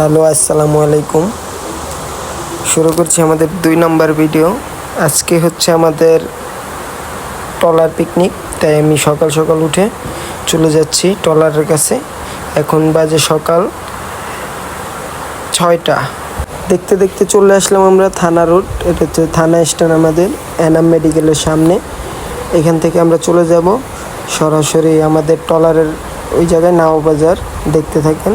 Hello, আসসালামু আলাইকুম। শুরু করছি আমাদের দুই নম্বর ভিডিও। আজকে হচ্ছে আমাদের টলার পিকনিক, তাই আমি সকাল সকাল উঠে চলে যাচ্ছি টলারের কাছে। এখন বাজে সকাল ছয়টা। দেখতে দেখতে চলে আসলাম আমরা থানা রোড, এটা হচ্ছে থানা স্ট্যান্ড আমাদের, এনাম মেডিকেলের সামনে। এখান থেকে আমরা চলে যাব। সরাসরি আমাদের টলারের ওই জায়গায় নাও বাজার, দেখতে থাকেন।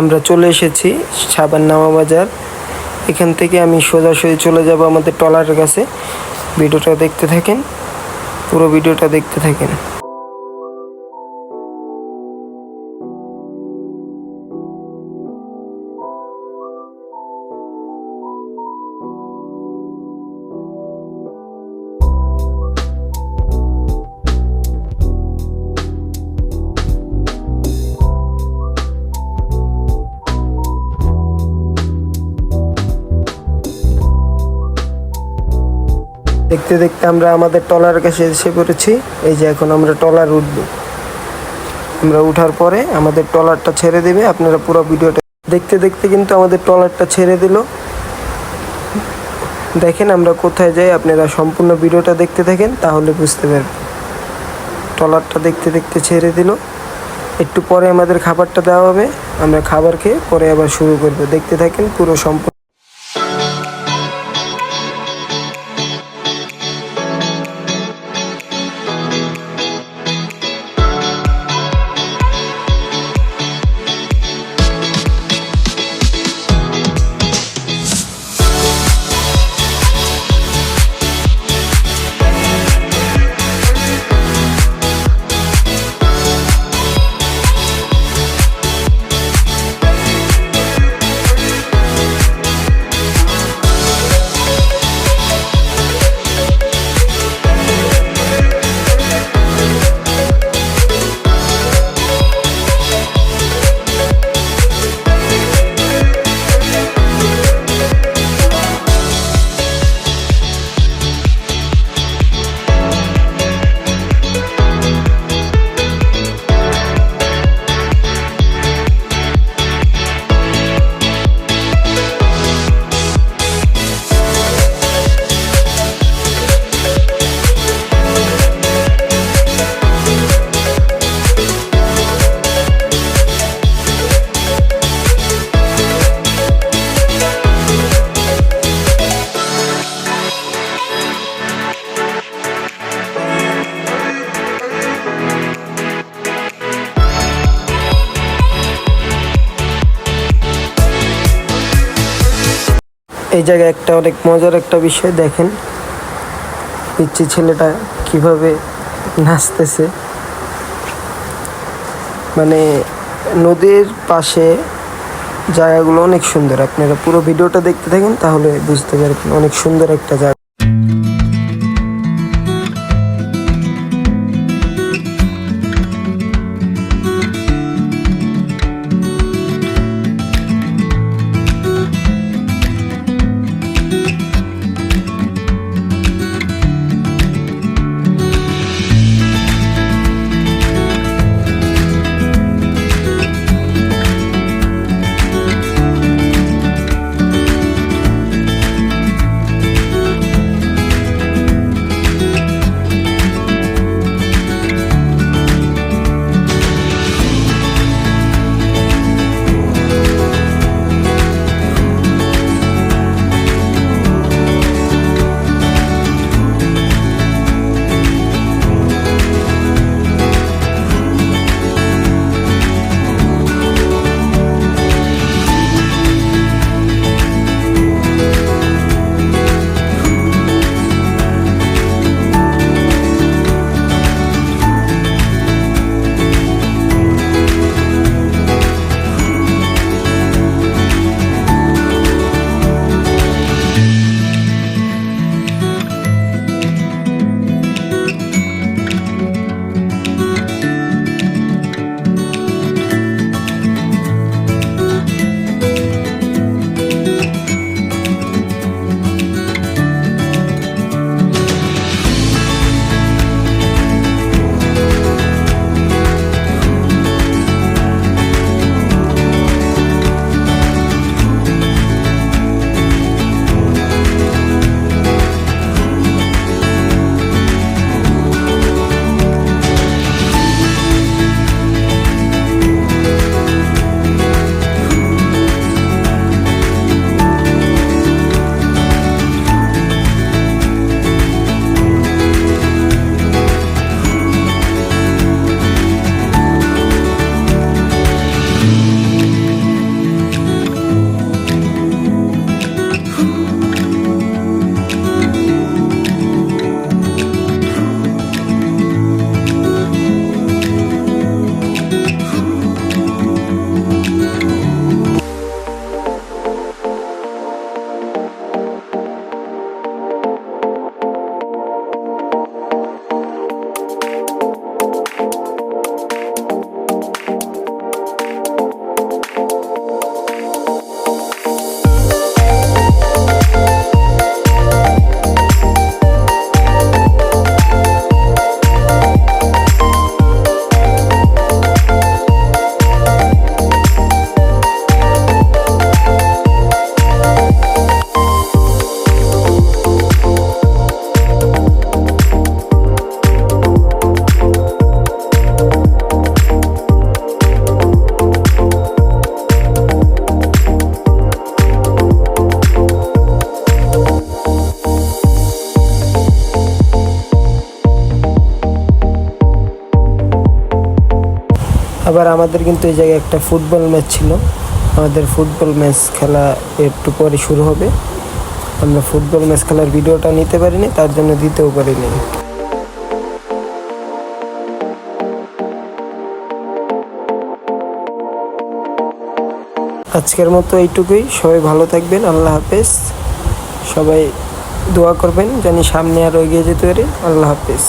আমরা চলে এসেছি সাবান নামা বাজার। এখান থেকে আমি সোজাসুজি চলে যাব আমাদের টলারের কাছে। ভিডিওটা দেখতে থাকেন, পুরো ভিডিওটা দেখতে থাকেন। দেখতে দেখতে আমরা আমাদের টলার কাছে এসে পড়েছি। এই যে এখন আমরা টলার উঠবো। আমরা উঠার পরে আমাদের টলারটা ছেড়ে দেবে। আপনারা পুরো ভিডিওটা দেখতে দেখতে কিন্তু আমাদের টলারটা ছেড়ে দিল। দেখেন আমরা কোথায় যাই। আপনারা সম্পূর্ণ ভিডিওটা দেখতে থাকেন, তাহলে বুঝতে পারবেন। টলারটা দেখতে দেখতে ছেড়ে দিল। একটু পরে আমাদের খাবারটা দেওয়া হবে। আমরা খাবার খেয়ে পরে আবার শুরু করব। দেখতে থাকেন পুরো সম্পূর্ণ এই জায়গায় একটা অনেক মজার একটা বিষয় দেখেন। পিচ্ছি ছেলেটা কীভাবে নাচতেছে। মানে নদীর পাশে জায়গাগুলো অনেক সুন্দর। আপনারা পুরো ভিডিওটা দেখতে থাকেন, তাহলে বুঝতে পারবেন অনেক সুন্দর একটা জায়গা। আবার আমাদের কিন্তু এই জায়গায় একটা ফুটবল ম্যাচ ছিল। আমাদের ফুটবল ম্যাচ খেলা একটু পরে শুরু হবে। আমরা ফুটবল ম্যাচ খেলার ভিডিওটা নিতে পারিনি, তার জন্য দিতেও পারিনি আজকের মতো এইটুকুই, সবাই ভালো থাকবেন, আল্লাহ হাফেজ। সবাই দোয়া করবেন, জানি সামনে আরও এগিয়ে যেতে পারি, আল্লাহ হাফেজ।